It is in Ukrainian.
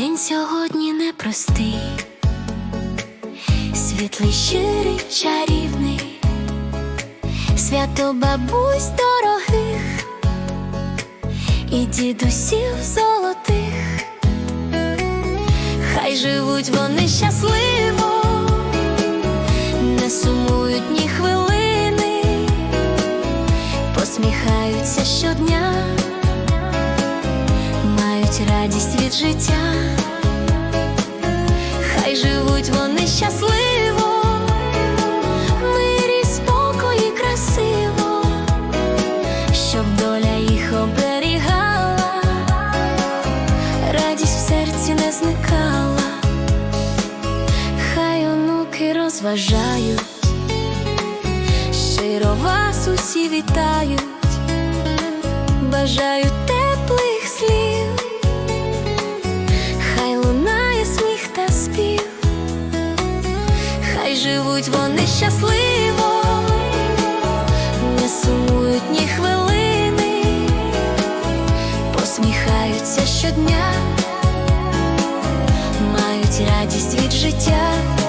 День сьогодні непростий, світлий, щирий, чарівний, свято бабусь дорогих і дідусів золотих, хай живуть вони щасливі. Радість від життя, хай живуть вони щасливо, мирі, спокої, красиво, щоб доля їх оберігала, радість в серці не зникала, хай онуки розважають, щиро вас усі вітають, бажають живуть вони щасливо, не сумують ні хвилини, посміхаються щодня, мають радість від життя.